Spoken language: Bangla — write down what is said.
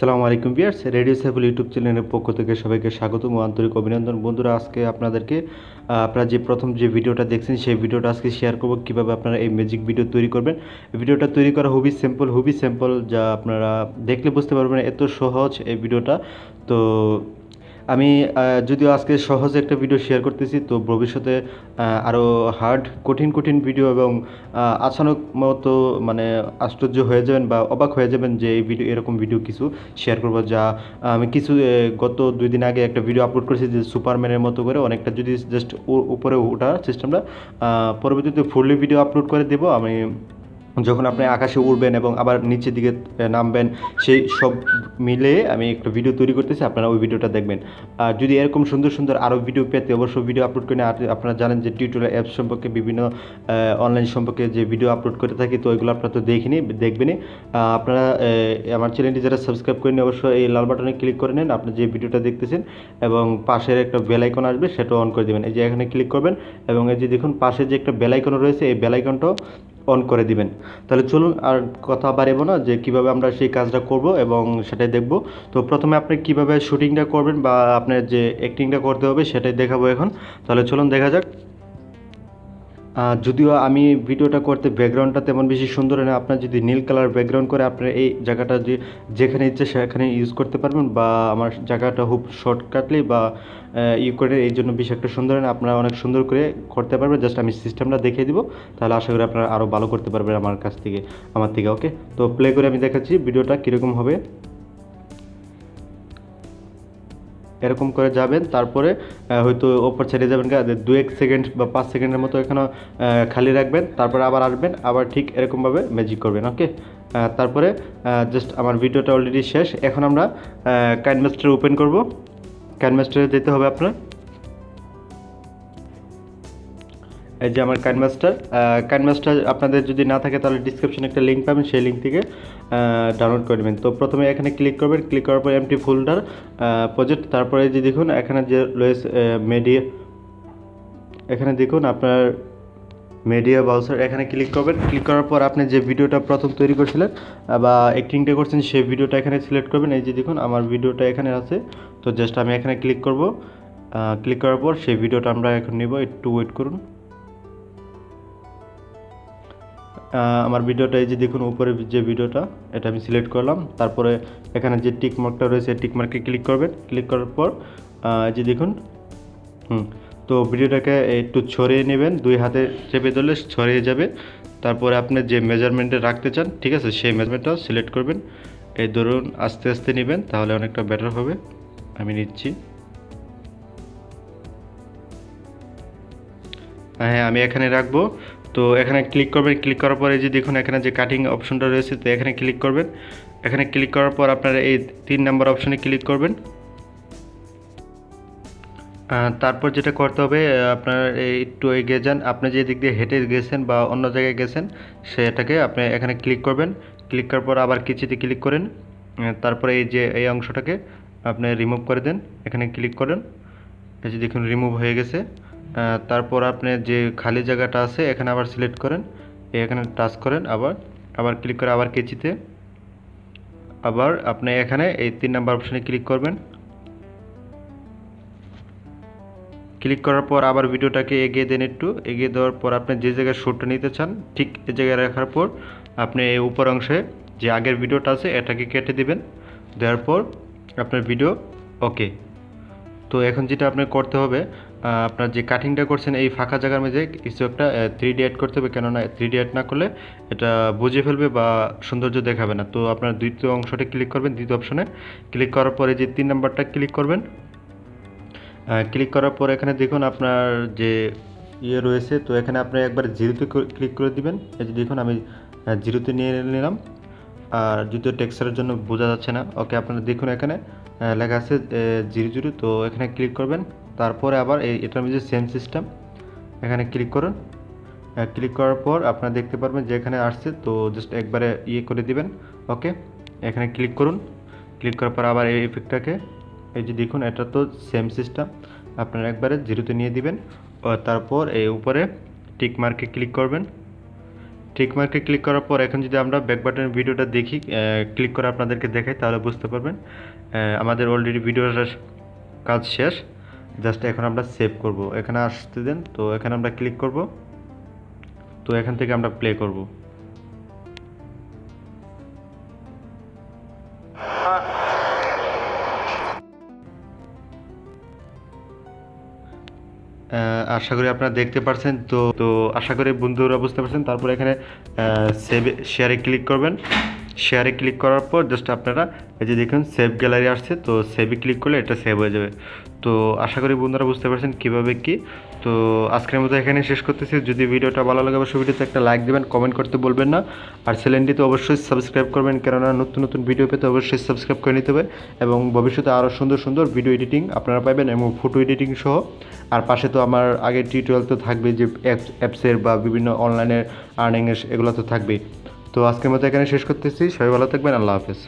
সালামু আলাইকুম বিয়ার্স রেডিও সাইফুল ইউটিউব চ্যানেলের পক্ষ থেকে সবাইকে স্বাগতম ও আন্তরিক অভিনন্দন। বন্ধুরা, আজকে আপনাদেরকে আপনারা যে প্রথম যে ভিডিওটা দেখছেন, সেই ভিডিওটা আজকে শেয়ার করব কীভাবে আপনারা এই ম্যাজিক ভিডিও তৈরি করবেন। ভিডিওটা তৈরি করা খুবই সিম্পল খুবই সিম্পল যা আপনারা দেখলে বুঝতে পারবেন, এত সহজ এই ভিডিওটা। তো আমি যদিও আজকে সহজ একটা ভিডিও শেয়ার করতেছি, তো ভবিষ্যতে আরও হার্ড কঠিন কঠিন ভিডিও এবং আচানক মতো মানে আশ্চর্য হয়ে যাবেন বা অবাক হয়ে যাবেন যে এই ভিডিও এরকম ভিডিও কিছু শেয়ার করব যা আমি কিছু গত দুই দিন আগে একটা ভিডিও আপলোড করেছি যে সুপারম্যানের মতো করে অনেকটা যদি জাস্ট উপরে ওঠার সিস্টেমটা পরবর্তীতে ফুললি ভিডিও আপলোড করে দেবো, আমি যখন আপনি আকাশে উড়বেন এবং আবার নিচের দিকে নামবেন, সেই সব মিলে আমি একটা ভিডিও তৈরি করতেছি, আপনারা ওই ভিডিওটা দেখবেন। আর যদি এরকম সুন্দর সুন্দর আরও ভিডিও পেতে অবশ্যই ভিডিও আপলোড করে আর আপনারা জানেন যে টিউটোরিয়াল অ্যাপ সম্পর্কে বিভিন্ন অনলাইন সম্পর্কে যে ভিডিও আপলোড করে থাকি, তো ওইগুলো আপনারা তো দেখিনি, দেখবেনই। আপনারা আমার চ্যানেলটি যারা সাবস্ক্রাইব করেন অবশ্যই এই লাল বাটনে ক্লিক করে নেন। আপনি যে ভিডিওটা দেখতেছেন এবং পাশের একটা বেলাইকন আসবে সেটা অন করে দেবেন। এই যে এখানে ক্লিক করবেন এবং এই যে দেখুন, পাশে যে একটা বেল আইকন রয়েছে, এই বেল আইকনটাও অন করে দিবেন। তাহলে চলুন আর কথা বাড়াবো না যে কীভাবে আমরা সেই কাজটা করব এবং সেটাই দেখব। তো প্রথমে আপনি কীভাবে শুটিংটা করবেন বা আপনার যে অ্যাক্টিংটা করতে হবে সেটাই দেখাবো এখন। তাহলে চলুন দেখা যাক। যদিও আমি ভিডিওটা করতে ব্যাকগ্রাউন্ডটা তেমন বেশি সুন্দর না, আপনার যদি নীল কালার ব্যাকগ্রাউন্ড করে আপনার এই জায়গাটা যে, যেখানে ইচ্ছে সেখানে ইউজ করতে পারবেন বা আমার জায়গাটা খুব শর্টকাটলি বা ই করে এই জন্য বেশি একটা সুন্দর না, আপনারা অনেক সুন্দর করে করতে পারবেন জাস্ট আমি সিস্টেমটা দেখিয়ে দিব, তাহলে আশা করি আপনারা আরও ভালো করতে পারবেন আমার কাছ থেকে, আমার থেকে ওকে তো প্লে করে আমি দেখাচ্ছি, ভিডিওটা কীরকম হবে? এরকম করে যাবেন, তারপরে হয়তো ওপর ছেড়ে যাবেন দু এক সেকেন্ড বা পাঁচ সেকেন্ডের মতো এখানে খালি রাখবেন, তারপরে আবার আসবেন, আবার ঠিক এরকমভাবে ম্যাজিক করবেন ওকে তারপরে জাস্ট আমার ভিডিওটা অলরেডি শেষ। এখন আমরা কাইনমাস্টার ওপেন করব। কাইনমাস্টারে যেতে হবে আপনার। এই যে আমার কাইনমাস্টার কাইনমাস্টার আপনাদের যদি না থাকে তাহলে ডিসক্রিপশনে একটা লিঙ্ক পাবেন, সেই লিঙ্ক থেকে ডাউনলোড করে নেবেন। তো প্রথমে এখানে ক্লিক করবেন ক্লিক করার পর এমটি ফোল্ডার প্রজেক্ট তারপরে যে দেখুন, এখানে যে রয়েছে মিডিয়া এখানে দেখুন আপনার মিডিয়া ব্রাউজার এখানে ক্লিক করবেন। ক্লিক করার পর আপনি যে ভিডিওটা প্রথম তৈরি করছিলেন বা অ্যাক্টিংটা করছেন, সেই ভিডিওটা এখানে সিলেক্ট করবেন। এই যে দেখুন, আমার ভিডিওটা এখানে আছে। তো জাস্ট আমি এখানে ক্লিক করব। ক্লিক করার পর সেই ভিডিওটা আমরা এখন নেব। একটু ওয়েট করুন। আমার ভিডিওটা এই যে দেখুন, উপরে যে ভিডিওটা, এটা আমি সিলেক্ট করলাম। তারপরে এখানে যে টিক মার্কটা রয়েছে টিক মার্কে ক্লিক করবেন। ক্লিক করার পর যে দেখুন, হুম, তো ভিডিওটাকে একটু ছড়িয়ে নেবেন। দুই হাতে চেপে ধরলে ছড়িয়ে যাবে। তারপরে আপনি যে মেজারমেন্টে রাখতে চান, ঠিক আছে, সেই মেজারমেন্টটা সিলেক্ট করবেন। এই ধরুন, আস্তে আস্তে নেবেন, তাহলে অনেকটা বেটার হবে। আমি নিচ্ছি। হ্যাঁ আমি এখানে রাখব। তো এখানে ক্লিক করবেন ক্লিক করার পরে যে দেখুন এখানে যে কাটিং অপশনটা রয়েছে, তো এখানে ক্লিক করবেন। এখানে ক্লিক করার পর আপনারা এই তিন নম্বর অপশনে ক্লিক করবেন। তারপর যেটা করতে হবে আপনার একটু এগিয়ে যান। আপনি যে দিক দিয়ে হেঁটে গেছেন বা অন্য জায়গায় গেছেন, সেটাকে আপনি এখানে ক্লিক করবেন। ক্লিক করার পর আবার কিছুতে ক্লিক করেন। তারপরে এই যে, এই অংশটাকে আপনি রিমুভ করে দেন। এখানে ক্লিক করেন। এই যে দেখুন রিমুভ হয়ে গেছে। তারপর আপনি যে খালি জায়গাটা আছে, এখানে আবার সিলেক্ট করেন। এখানে টাচ করেন আবার আবার ক্লিক করে আবার কেচিতে। আবার আপনি এখানে এই তিন নাম্বার অপশানে ক্লিক করবেন। ক্লিক করার পর আবার ভিডিওটাকে এগিয়ে দেন একটু। এগিয়ে দেওয়ার পর আপনি যে জায়গায় শ্যুটটা নিতে চান, ঠিক এই জায়গায় রাখার পর আপনি এই উপর অংশে যে আগের ভিডিওটা আছে, এটাকে কেটে দিবেন। দেওয়ার পর আপনার ভিডিও ওকে তো এখন যেটা আপনার করতে হবে আপনার যে কাটিংটা করছেন, এই ফাঁকা জায়গার মধ্যে কিছু একটা থ্রি ডি অ্যাড করতে হবে, কেননা থ্রি ডি অ্যাড না করলে এটা বুঝে ফেলবে বা সৌন্দর্য দেখাবে না। তো আপনার দ্বিতীয় অংশটা ক্লিক করবেন, দ্বিতীয় অপশনে ক্লিক করার পরে যে তিন নাম্বারটা ক্লিক করবেন ক্লিক করার পর এখানে দেখুন আপনার যে ইয়ে রয়েছে, তো এখানে আপনি একবার জিরোতে ক্লিক করে দিবেন। এই যে দেখুন আমি জিরোতে নিয়ে নিলাম। আর যদিও টেক্সচারের জন্য বোঝা যাচ্ছে না। ওকে আপনারা দেখুন এখানে লেখা আছে জিরো জিরো, তো এখানে ক্লিক করবেন। তারপরে আবার এই, এটার মধ্যে সেম সিস্টেম এখানে ক্লিক করুন। ক্লিক করার পর আপনারা দেখতে পারবেন যে এখানে আসছে, তো জাস্ট একবারে ইয়ে করে দিবেন। ওকে এখানে ক্লিক করুন। ক্লিক করার পর আবার এই ইফেক্টটাকে এই যে দেখুন, এটা তো সেম সিস্টেম আপনারা একবারে জিরোতে নিয়ে দিবেন। তারপর এই উপরে টিক মার্কে ক্লিক করবেন। টিক মার্কে ক্লিক করার পর এখন যদি আমরা ব্যাক বাটনের ভিডিওটা দেখি ক্লিক করে আপনাদেরকে দেখাই, তাহলে বুঝতে পারবেন। আমাদের অলরেডি ভিডিওটার কাজ শেষ। জাস্ট এখন আমরা সেভ করব। এখানে আসতে দেন, তো এখানে আমরা ক্লিক করব। তো এখান থেকে আমরা প্লে করব। আশা করি আপনারা দেখতে পারছেন, তো তো আশা করি বন্ধুরা বুঝতে পারছেন। তারপর এখানে সেভ শেয়ারে ক্লিক করবেন। শেয়ারে ক্লিক করার পর জাস্ট আপনারা এই যে দেখুন সেভ গ্যালারি আসছে, তো সেভে ক্লিক করলে এটা সেভ হয়ে যাবে। তো আশা করি বন্ধুরা বুঝতে পারছেন কীভাবে কি। তো আজকের মতো এখানে শেষ করতেছি। যদি ভিডিওটা ভালো লাগে অবশ্যই ভিডিওতে একটা লাইক দেবেন কমেন্ট করতে বলবেন না। আর চ্যানেলটিতে অবশ্যই সাবস্ক্রাইব করবেন, কেননা নতুন নতুন ভিডিও পেতে অবশ্যই সাবস্ক্রাইব করে নিতে হবে এবং ভবিষ্যতে আরও সুন্দর সুন্দর ভিডিও এডিটিং আপনারা পাবেন এবং ফটো এডিটিং সহ। আর পাশে তো আমার আগের টিউটোরিয়াল তো থাকবে যে অ্যাপসের বা বিভিন্ন অনলাইনের আর্নিংয়ের এগুলো তো থাকবেই। তো আজকের মতো এখানে শেষ করতেছি। সবাই ভালো থাকবেন। আল্লাহ হাফেজ।